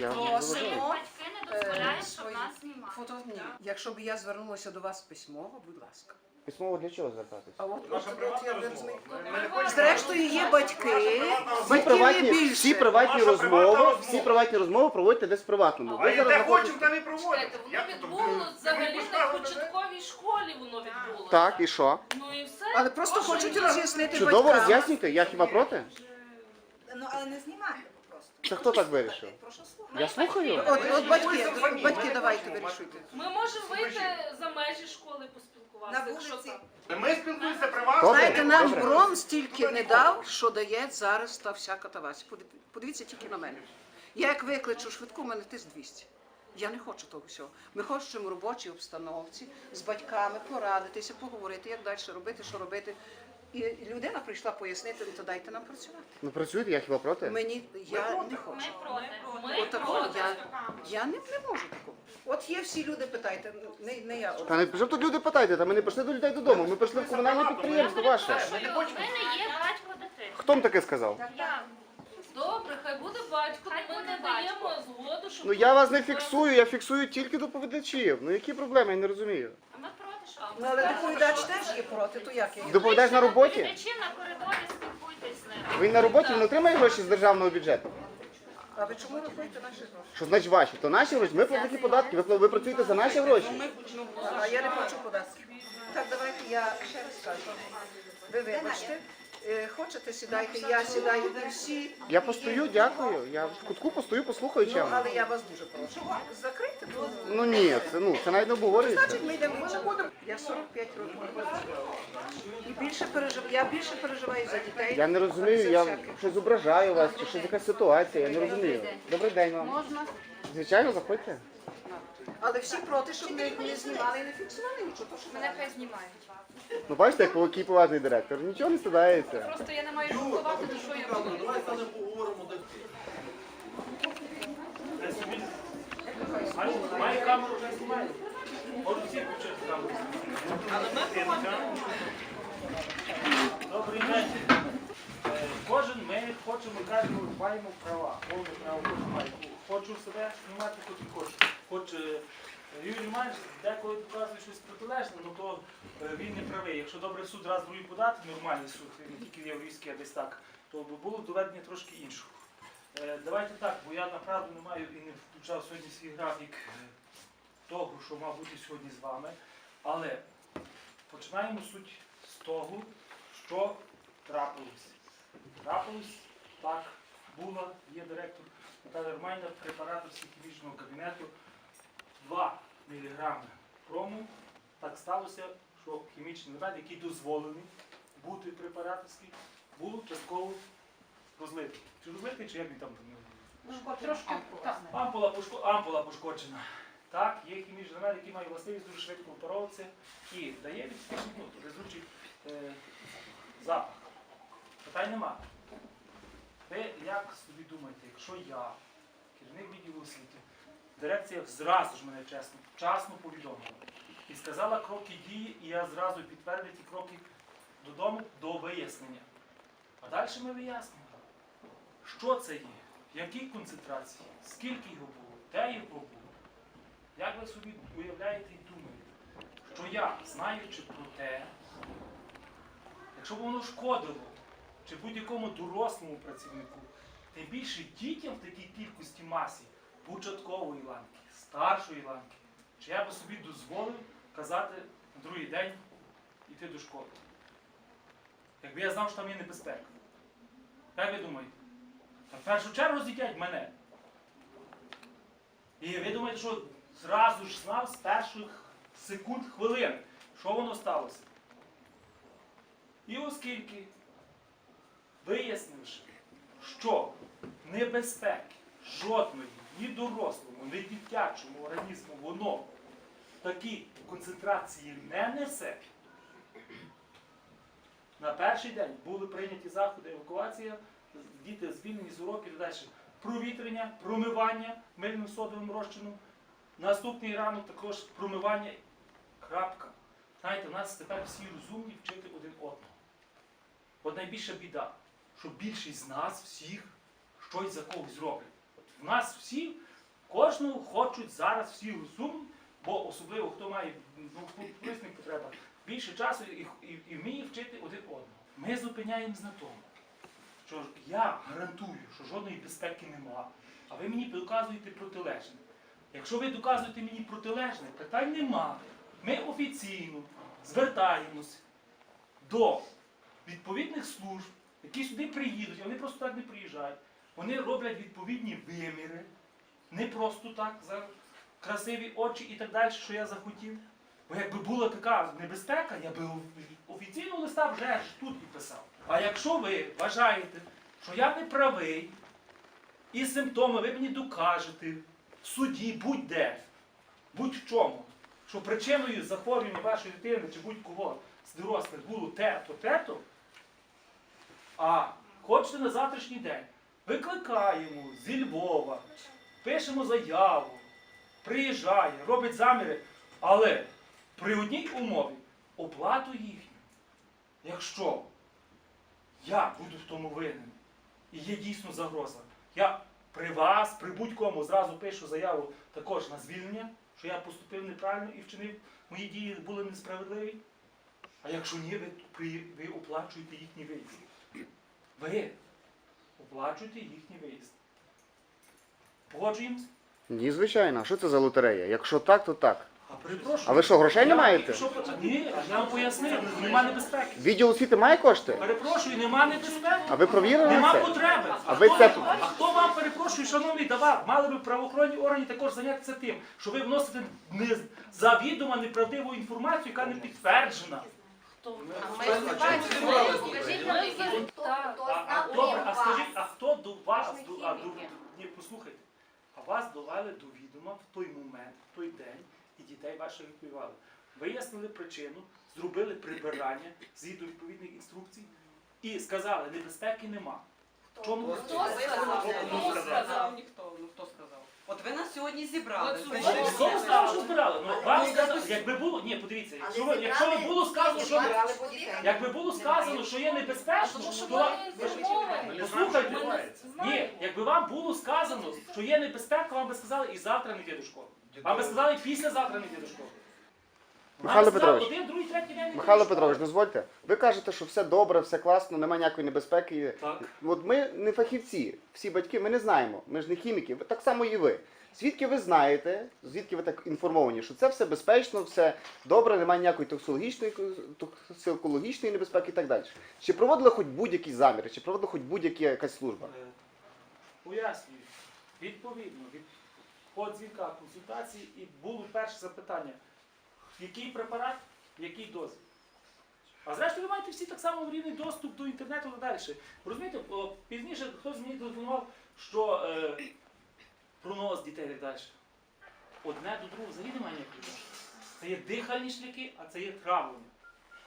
Я Просимо. вважаю. Батьки не дозволяють, Е, щоб свої нас знімали. Фото ні. Якщо б я звернулася до вас письмово, будь ласка. Письмово для чого звертатися? А от, от, от я не розумію. Не Зрештою, є батьки. Всі Батьків приватні, більше. всі приватні приватна розмови, розмова. всі приватні розмови проводьте десь в приватному. А Ви я зараз де знаходитесь- хочемо, та не. Чекайте, воно відбулося взагалі на початковій школі воно відбулося. Так, і що? Ну і все. Але просто Прошу, хочуть ні. роз'яснити Чудово батькам. роз'яснюйте, я хіба проти? Ну, але не просто. Це хто так вирішив? Прошу слухати. Я слухаю. От, от батьки, батьки, давайте вирішуйте. Ми можемо вийти за межі школи поспілкуватися, На якщо вулиці. так. Ми спілкуємося приватно. Добре. Знаєте, нам добре. Бром стільки не дав, що дає зараз та вся катавась. Подивіться тільки на мене. Я як викличу швидку, у мене тиск 200. Я не хочу того всього. Ми хочемо в робочій обстановці з батьками порадитися, поговорити, як далі робити, що робити. І людина прийшла пояснити, ну то дайте нам працювати. Ну працюєте, я хіба проти? Мені я не Ми проти. Ми Отакого проти. я, я не, не можу такого. От є всі люди, питайте, ну, не, не я. Та не що тут люди питайте, та ми не прийшли до людей додому, ми прийшли в комунальне підприємство ваше. Ви не є батько дитини. Хто вам таке сказав? Я. Добре, хай буде батько, Хай ми буде не даємо згоду, щоб... Ну я вас не фіксую, я фіксую тільки доповідачів. Ну які проблеми, я не розумію. А ми Ну, але доповідач теж є проти, то як я? Доповідач на роботі? Ви на коридорі спілкуйтесь з ними. Він на роботі він отримає гроші з державного бюджету. А ви чому рахуєте наші гроші? Що значить ваші? То наші гроші, ми платимо податки, ви, ви працюєте за наші гроші. А я не хочу податки. Так, давайте я ще раз скажу. Ви вибачте, е, хочете сідайте, я сідаю і всі. Я постою, дякую. Я в кутку постою, послухаю Ну, чим. але я вас дуже прошу. Закрийте тут. Ну ні, це ну це навіть не обговорюється. Значить, ми йдемо. Я 45 років. І більше переживаю, я більше переживаю за дітей. Я не розумію, я щось зображаю вас, чи щось якась ситуація, я не розумію. Добрий день вам. Можна? Звичайно, заходьте. Але всі проти, щоб не, не знімали і не фіксували нічого. То, що Мене хай знімають. Ну бачите, як який поважний директор. Нічого не стидається. Просто я не маю шокувати, то що я буду. Має камеру вже знімає. Можуть всі включити камеру. Добрий день. Кожен ми хочемо, кажемо, маємо права. Повне право кожен має. Хочу себе знімати, хоч і хочу. Хоч е, Юрій Романович деколи показує щось протилежне, ну то е, він не правий. Якщо добре суд раз другий подати, нормальний суд, не тільки єврейський, а десь так, то було доведення трошки іншого. Е, Давайте так, бо я направду не маю і не включав сьогодні свій графік того, що мав бути сьогодні з вами. Але починаємо суть з того, що трапилось. Трапилось, так, була, є директор Наталя Романівна, препаратор хімічного кабінету 2 мг прому. Так сталося, що хімічний елемент, який дозволений бути препараторський, був частково розлитий. Чи розлитий, чи як він там не Трошки. Ампула, пошко... Ампула пошкоджена. Так, є хімічний елемент, який має властивість дуже швидко впоровуватися і дає від ну, везучий е, запах. Питань нема. Ви як собі думаєте, якщо я, керівник відділу освіти, дирекція зразу ж мене чесно, вчасно повідомила і сказала кроки дії, і я зразу підтвердив ті кроки додому до вияснення. А далі ми вияснимо, що це є, в якій концентрації, скільки його було, де його було. Як ви собі уявляєте і думаєте, що я, знаючи про те, якщо б воно шкодило чи будь-якому дорослому працівнику, тим більше дітям в такій кількості масі початкової ланки, старшої ланки, чи я би собі дозволив казати на другий день йти до школи. Якби я знав, що там є небезпека. Як ви думаєте? Та в першу чергу з'їдять мене. І ви думаєте, що зразу ж знав з перших секунд хвилин, що воно сталося? І оскільки, вияснивши, що небезпеки жодної ні дорослому, ні дитячому організму воно в такій концентрації не несе, на перший день були прийняті заходи евакуація, діти звільнені з уроків далі. Провітрення, промивання мильним содовим розчином. Наступний ранок також промивання. Крапка. Знаєте, у нас тепер всі розумні вчити один одного. От найбільша біда, що більшість з нас всіх щось за когось роблять. От в нас всі Кожного хочуть зараз всі розумні, бо особливо хто має ну, корисних потреба, більше часу і, і, і вміє вчити один одного. Ми зупиняємось на тому, що я гарантую, що жодної безпеки нема, а ви мені доказуєте протилежне. Якщо ви доказуєте мені протилежне, питань нема. Ми офіційно звертаємось до відповідних служб, які сюди приїдуть, вони просто так не приїжджають. Вони роблять відповідні виміри, не просто так за красиві очі і так далі, що я захотів. Бо якби була така небезпека, я би офіційно листа вже ж тут і писав. А якщо ви вважаєте, що я не правий, і симптоми ви мені докажете в суді будь-де, будь-в чому, що причиною захворювання вашої дитини чи будь-кого з дорослих було те-то, те-то, а хочете на завтрашній день, викликаємо зі Львова, пишемо заяву, приїжджає, робить заміри, але при одній умові оплату їхню. Якщо я буду в тому винен і є дійсно загроза, я при вас, при будь-кому зразу пишу заяву також на звільнення, що я поступив неправильно і вчинив, мої дії були несправедливі. А якщо ні, ви, ви оплачуєте їхній виїзд. Ви оплачуєте їхній виїзд. Погоджуємось? Ні, звичайно. А що це за лотерея? Якщо так, то так. А перепрошую. А ви що, грошей не Я- маєте? Ні, а я вам пояснив, нема небезпеки. Відділ освіти має кошти? Перепрошую, нема небезпеки. А ви провірили Нема це? потреби. А ви хто, це- а хто вам перепрошую, шановний, давав? Мали би правоохоронні органи також зайнятися тим, що ви вносите не завідомо неправдиву інформацію, яка не підтверджена. Нам якісь. Так. А, а, добре, а скажіть, а хто до вас до, а, до, ні, послухайте, а вас довели до відома в той момент, в той день, і дітей ваших відповідали. Вияснили причину, зробили прибирання згідно відповідних інструкцій і сказали, небезпеки нема. Чому? Хто сказав? Хто сказав? Ніхто, ну хто сказав? От ви нас сьогодні зібрали. От. Хто сказав, що збирали? Ну, вам сказали, якби було, ні, подивіться, якщо, ви, якщо би було сказано, що якби було сказано, що є небезпечно, Тому що то вони ви. Послухайте, ні, якби вам було сказано, що є небезпека, вам би сказали і завтра не йти до школи. Вам би сказали і післязавтра не йти до школи. Михайло Петрович. Один, другий, третій день Михайло. Петрович, дозвольте. Ви кажете, що все добре, все класно, немає ніякої небезпеки. Так. От ми не фахівці, всі батьки, ми не знаємо, ми ж не хіміки, так само і ви. Звідки ви знаєте, звідки ви так інформовані, що це все безпечно, все добре, немає ніякої токсикологічної, токсикологічної небезпеки і так далі. Чи проводили хоч будь-які заміри, чи проводила хоч будь-яка якась служба? Е, Пояснюю. Відповідно, від по дзвінках консультації і було перше запитання, який препарат, в якій дозі. А зрештою, ви маєте всі так само рівний доступ до інтернету і далі. Розумієте, пізніше хтось мені телефонував, що е, пронос дітей і так далі. Одне до другого взагалі немає ніякого відношення. Це є дихальні шляхи, а це є травлення.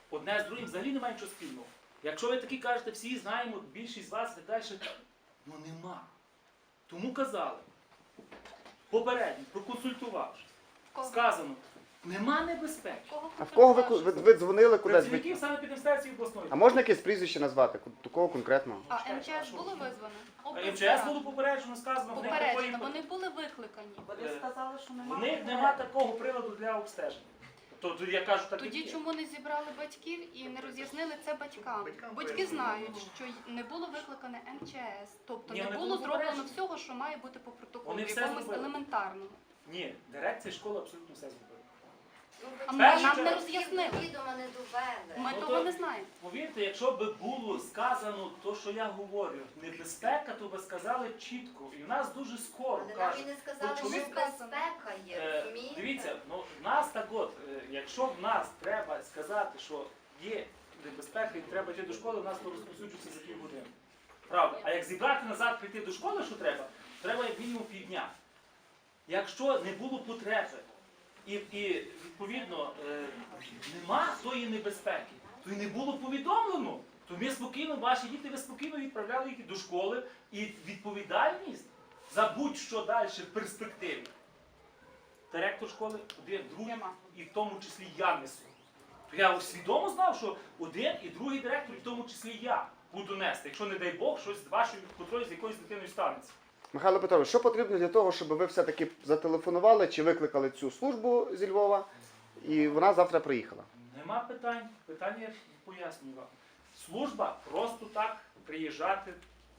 Одне з другим взагалі немає нічого спільного. Якщо ви такі кажете, всі знаємо, більшість з вас і так далі, ну нема. Тому казали, попередньо, проконсультувавши, сказано, нема небезпеки. А в кого ви, ви, ви дзвонили кудись? Працівників саме підінспекції обласної. А можна якесь прізвище назвати? До кого конкретно? А МЧС було визвано? А МЧС було попереджено, сказано, в них такої Попереджено, вони були викликані. Вони сказали, що в немає. них нема такого приладу для обстеження. Тобто я кажу так. Тоді як є. чому не зібрали батьків і не роз'яснили це батькам? Батьки знають, що й- не було викликане МЧС, тобто Ні, не вони було були зроблено попереджені. всього, що має бути по протоколу, все якомусь зробили. елементарному. Ні, дирекція школи абсолютно все зробила. А ми Перше, нам не роз'яснили. Відома не довели. Ми Ну, того то- не знаємо. Повірте, якщо би було сказано то, що я говорю, небезпека, то би сказали чітко. І в нас дуже скоро Але нам кажуть. не сказали, що чому- безпека є, Е, розумієте? Дивіться, ну в нас так от, е, якщо в нас треба сказати, що є небезпека і треба йти до школи, в нас то розповсюджується за півгодини. Правда. А як зібрати назад прийти до школи, що треба, треба як мінімум півдня. Якщо не було потреби і, і відповідно е, нема тої небезпеки, то й не було повідомлено, то ми спокійно, ваші діти ви спокійно відправляли їх до школи і відповідальність за будь-що далі в перспективі. Директор школи один, другий, і в тому числі я несу. То я свідомо знав, що один і другий директор, і в тому числі я, буду нести, якщо не дай Бог, щось з вашою котрою з якоюсь дитиною станеться. Михайло Петрович, що потрібно для того, щоб ви все-таки зателефонували чи викликали цю службу зі Львова, і вона завтра приїхала? Нема питань. Питання я пояснюю вам. Служба просто так приїжджати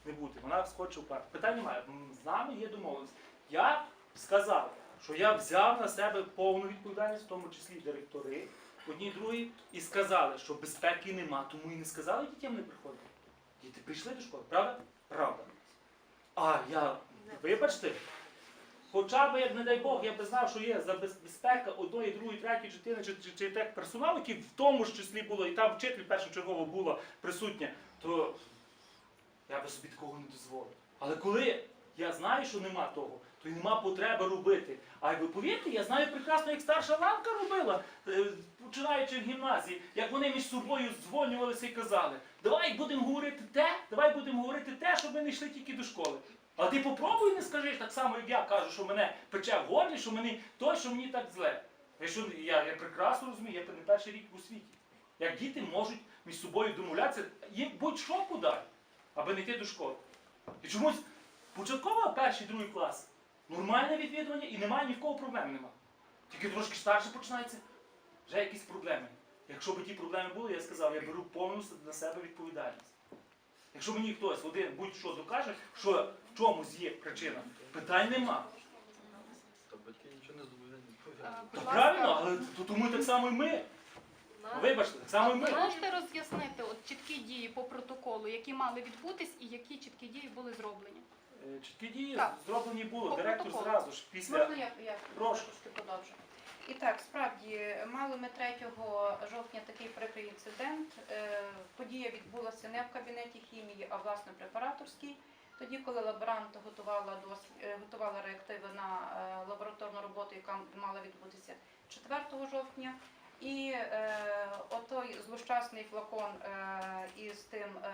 не буде. Вона схоче вперед. Питань немає. З нами є домовленість. Я сказав, що я взяв на себе повну відповідальність, в тому числі директори, одні другі, і сказали, що безпеки нема, тому і не сказали дітям не приходити. Діти прийшли до школи, правда? Правда. А я, вибачте, Хоча б, як не дай Бог, я би знав, що є забез- безпека одної, другої, третьої частини чи, чи, чи тех персоналу, який в тому ж числі було, і там вчитель першочергово була присутня, то я би собі такого не дозволив. Але коли я знаю, що нема того, то й нема потреби робити. А ви повірте, я знаю прекрасно, як старша ланка робила, е, починаючи в гімназії, як вони між собою дзвонювалися і казали, давай будемо говорити те, давай будемо говорити те, щоб ми не йшли тільки до школи. А ти попробуй не скажи так само, як я кажу, що мене пече в горлі, що мені то, що мені так зле. Я, що, я, я прекрасно розумію, я не перший рік у світі. Як діти можуть між собою домовлятися, їм будь-що подай, аби не йти до школи. І чомусь початкова перший, другий клас, нормальне відвідування і немає ні в кого проблем нема. Тільки трошки старше починається, вже якісь проблеми. Якщо б ті проблеми були, я сказав, я беру повністю на себе відповідальність. Якщо мені хтось один будь-що докаже, що в чомусь є причина, питань нема. Та батьки нічого не зобов'язані Е, правильно, але то тому так само і ми. Вибачте, так само і Ви ми. можете роз'яснити от чіткі дії по протоколу, які мали відбутись і які чіткі дії були зроблені? Е, Чіткі дії Так. зроблені були. По Директор протоколу. зразу ж після. Можна я, я Прошу. трошки продовжу? І так, справді мали ми 3 жовтня такий прикрий інцидент. Е, Подія відбулася не в кабінеті хімії, а власне препараторській. Тоді, коли лаборант готувала дос- е, готувала реактиви на е, лабораторну роботу, яка мала відбутися 4 жовтня. І е, отой злощасний флакон е, із тим е,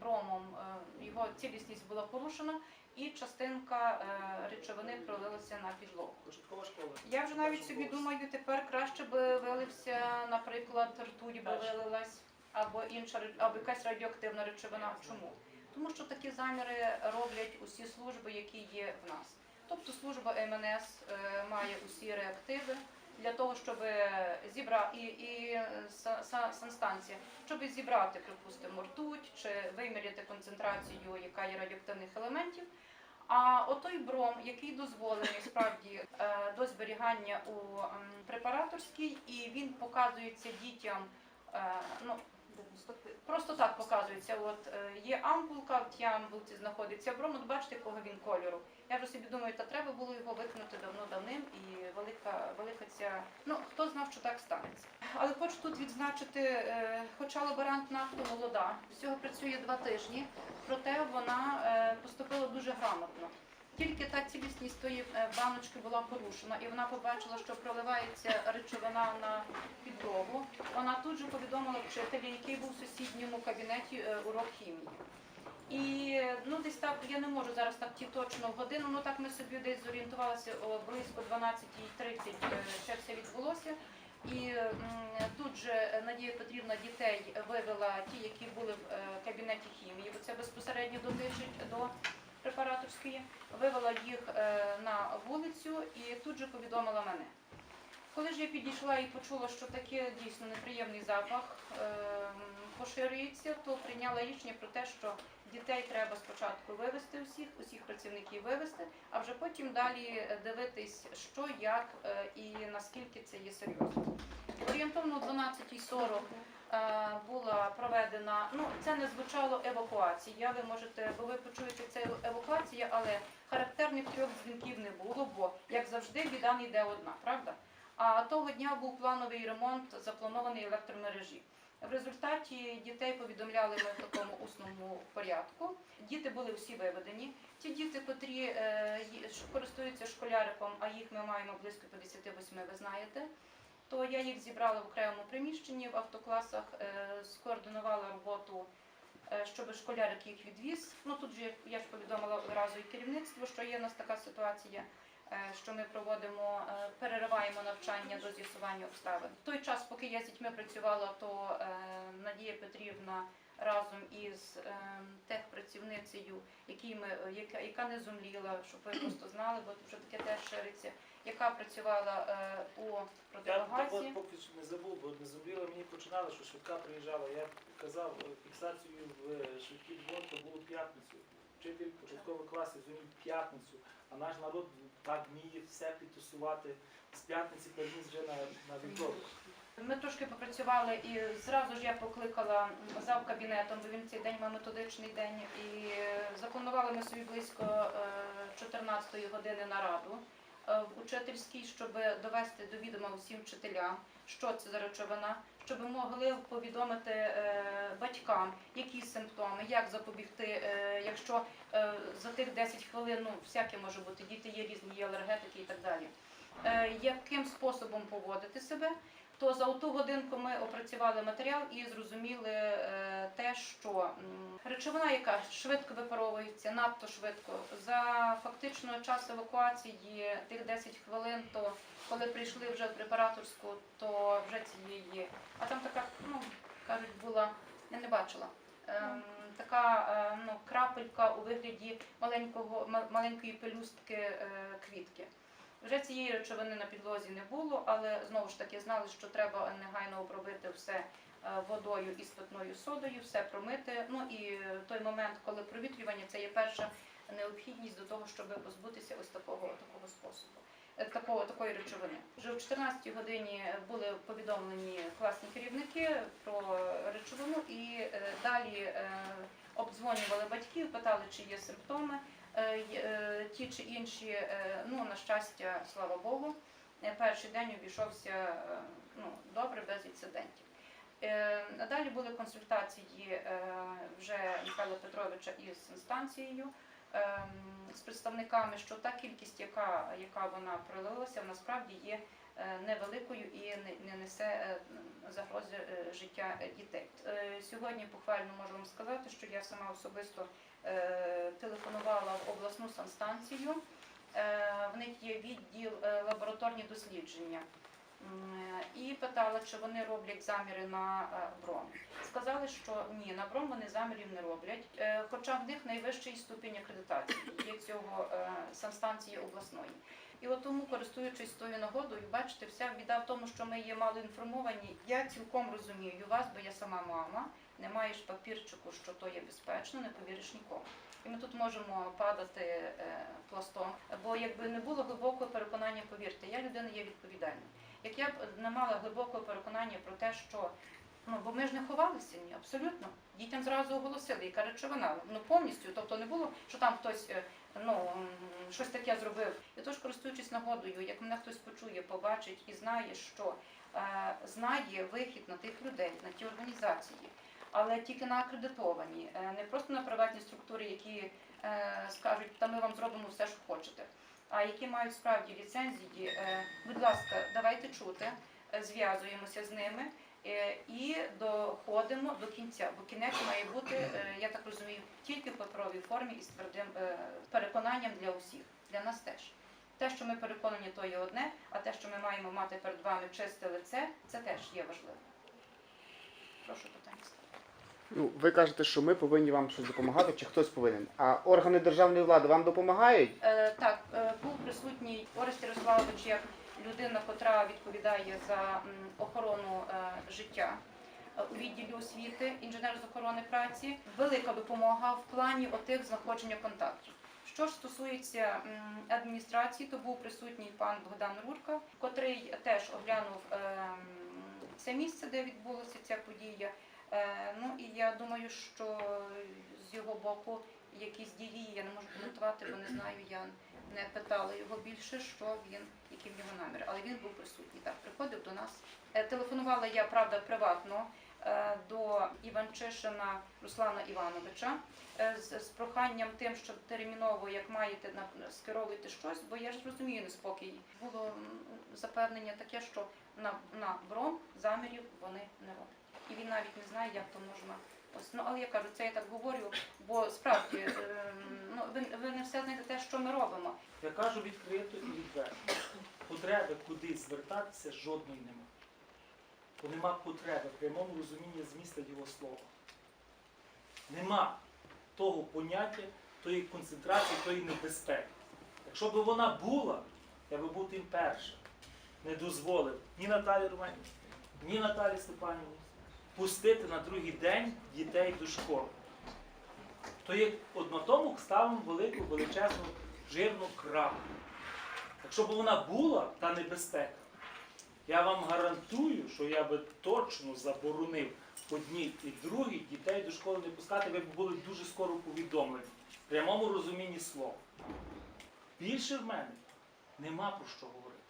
бромом, е, його цілісність була порушена, і частинка е, речовини пролилася на підлогу. Початкова школа. Я вже навіть собі думаю, тепер краще би вилився, наприклад, ртуть би вилилась, або інша або якась радіоактивна речовина. Чому? Тому що такі заміри роблять усі служби, які є в нас. Тобто служба МНС е, має усі реактиви для того, щоб зібрати і, і е, са- са- санстанція, щоб зібрати, припустимо, ртуть чи виміряти концентрацію, яка є радіоактивних елементів. А отой бром, який дозволений справді е, до зберігання у препараторській, і він показується дітям. е, Ну просто так показується. От е, є ампулка, в тій ампулці знаходиться бром. От бачите, якого він кольору. Я вже собі думаю, та треба було його викинути давно давним, і велика, велика ця. Ну хто знав, що так станеться. Але хочу тут відзначити, е, хоча лаборант надто молода, всього працює два тижні, проте вона е, поступила дуже грамотно. Тільки та цілісність тої е, баночки була порушена, і вона побачила, що проливається речовина на підлогу. Вона тут же повідомила вчителя, який був в сусідньому кабінеті е, урок хімії. І ну десь так, я не можу зараз так ті точно годину, ну так ми собі десь зорієнтувалися о, близько 12.30 е, ще все відбулося. І тут же Надія Петрівна дітей вивела ті, які були в кабінеті хімії, бо це безпосередньо дотичить до препараторської, вивела їх е, на вулицю і тут же повідомила мене. Коли ж я підійшла і почула, що таке дійсно неприємний запах е, поширюється, то прийняла рішення про те, що дітей треба спочатку вивести усіх, усіх працівників вивести, а вже потім далі е, дивитись, що, як і наскільки це є серйозно. Орієнтовно о 12.40 е, була проведена, ну це не звучало евакуація. Ви можете, бо ви почуєте це евакуація, але характерних трьох дзвінків не було, бо як завжди біда не йде одна, правда? А того дня був плановий ремонт запланований електромережі. В результаті дітей повідомляли ми в такому усному порядку. Діти були всі виведені. Ті діти, котрі е, користуються школяриком, а їх ми маємо близько 58, ви знаєте, то я їх зібрала в окремому приміщенні в автокласах, е, скоординувала роботу, е, щоб школярик їх відвіз. Ну тут же я ж повідомила одразу і керівництво, що є у нас така ситуація. е, Що ми проводимо, перериваємо навчання до з'ясування обставин. В той час, поки я з дітьми працювала, то Надія Петрівна разом із техпрацівницею, які ми, яка, яка не зумліла, щоб ви просто знали, бо вже таке теж шириться, яка працювала е, у Я противогазі. от поки що не забув, бо не зробили, мені починали, що швидка приїжджала. Я казав, е, фіксацію в е, швидкій то було п'ятницю. Вчитель початкових класів зумів п'ятницю, а наш народ так вміє все підтусувати з п'ятниці переніс вже на, на вівторок. Ми трошки попрацювали і зразу ж я покликала зав кабінетом, бо він цей день мав методичний день. І запланували ми собі близько е, 14-ї години нараду в учительській, щоб довести до відома усім вчителям, що це за речовина, щоб могли повідомити е, батькам, які симптоми, як запобігти, е, якщо е, за тих 10 хвилин, ну всяке може бути, діти є різні, є алергетики і так далі. Е, Яким способом поводити себе, то за ту годинку ми опрацювали матеріал і зрозуміли е, те, що речовина, яка швидко випаровується, надто швидко, за фактично час евакуації тих 10 хвилин, то коли прийшли вже в препараторську, то вже цієї, а там така, ну кажуть, була, я не бачила. ем, Така е, ну, крапелька у вигляді маленького, маленької пелюстки е, квітки. Вже цієї речовини на підлозі не було, але знову ж таки знали, що треба негайно обробити все е, водою і спитною содою, все промити. Ну і е, той момент, коли провітрювання, це є перша необхідність до того, щоб позбутися ось такого, такого способу. е, Такого, такої речовини. Вже в 14 годині були повідомлені класні керівники про речовину і далі обдзвонювали батьків, питали, чи є симптоми. Е, е, ті чи інші, е, ну на щастя, слава Богу, перший день обійшовся ну, добре, без інцидентів. Надалі були консультації вже Михайла Петровича із інстанцією, з представниками, що та кількість, яка, яка вона пролилася, насправді є невеликою і не, не несе загрози життя дітей. Сьогодні похвально можу вам сказати, що я сама особисто телефонувала в обласну санстанцію. Е, В них є відділ е, лабораторні дослідження. І питала, чи вони роблять заміри на е, бром. Сказали, що ні, на бром вони замірів не роблять, е, хоча в них найвищий ступінь акредитації є цього е, санстанції обласної. І от тому, користуючись тою нагодою, бачите, вся біда в тому, що ми є мало інформовані. Я цілком розумію вас, бо я сама мама. Не маєш папірчику, що то є безпечно, не повіриш нікому. І ми тут можемо падати е, пластом. Бо якби не було глибокого переконання, повірте, я людина є відповідальна. Як я б не мала глибокого переконання про те, що ну бо ми ж не ховалися ні, абсолютно. Дітям зразу оголосили, яка речовина. Ну повністю, тобто не було, що там хтось е, ну щось таке зробив. І тож, користуючись нагодою, як мене хтось почує, побачить і знає, що е, знає вихід на тих людей, на ті організації, але тільки на акредитовані, е, не просто на приватні структури, які е, скажуть, та ми вам зробимо все, що хочете. А які мають справді ліцензії, е, будь ласка, давайте чути, е, зв'язуємося з ними і доходимо до кінця. Бо кінець має бути, е, я так розумію, тільки в паперовій формі і з твердим е, переконанням для усіх, для нас теж. Те, що ми переконані, то є одне, а те, що ми маємо мати перед вами чисте лице, це теж є важливо. Прошу питання ставити. Ну, ви кажете, що ми повинні вам щось допомагати, чи хтось повинен. А органи державної влади вам допомагають? Е, так, е, був присутній Орест Ярославович як людина, котра відповідає за охорону е, життя е, у відділі освіти, інженер з охорони праці. Велика допомога в плані отих знаходження контактів. Що ж стосується адміністрації, то був присутній пан Богдан Рурка, котрий теж оглянув е, це місце, де відбулася ця подія. Ну і я думаю, що з його боку якісь дії я не можу коментувати, бо не знаю, я не питала його більше, що він, які в нього наміри. Але він був присутній. Так, приходив до нас. Е, Телефонувала я, правда, приватно е, до Іванчишина Руслана Івановича е, з, з проханням тим, що терміново, як маєте, скеровуйте щось, бо я ж розумію неспокій. Було запевнення таке, що на, на бром замірів вони не роблять. І він навіть не знає, як то можна. Ну, але я кажу, це я так говорю, бо справді ем, ну, ви, ви не все знаєте те, що ми робимо. Я кажу відкрито і відверто. Потреби кудись звертатися жодної нема. Бо нема потреби в прямому розумінні зміста його слова. нема того поняття, тої концентрації, тої небезпеки. Якщо б вона була, я би був тим першим. Не дозволив ні Наталі Романівні, ні Наталі Степанівні пустити на другий день дітей до школи. То є однотому ставимо велику величезну жирну крапку. Якщо б вона була, та небезпека, я вам гарантую, що я би точно заборонив одній і другій дітей до школи не пускати, ви б були дуже скоро повідомлені. В прямому розумінні слова. Більше в мене нема про що говорити.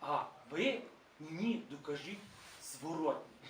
А ви мені докажіть зворотні.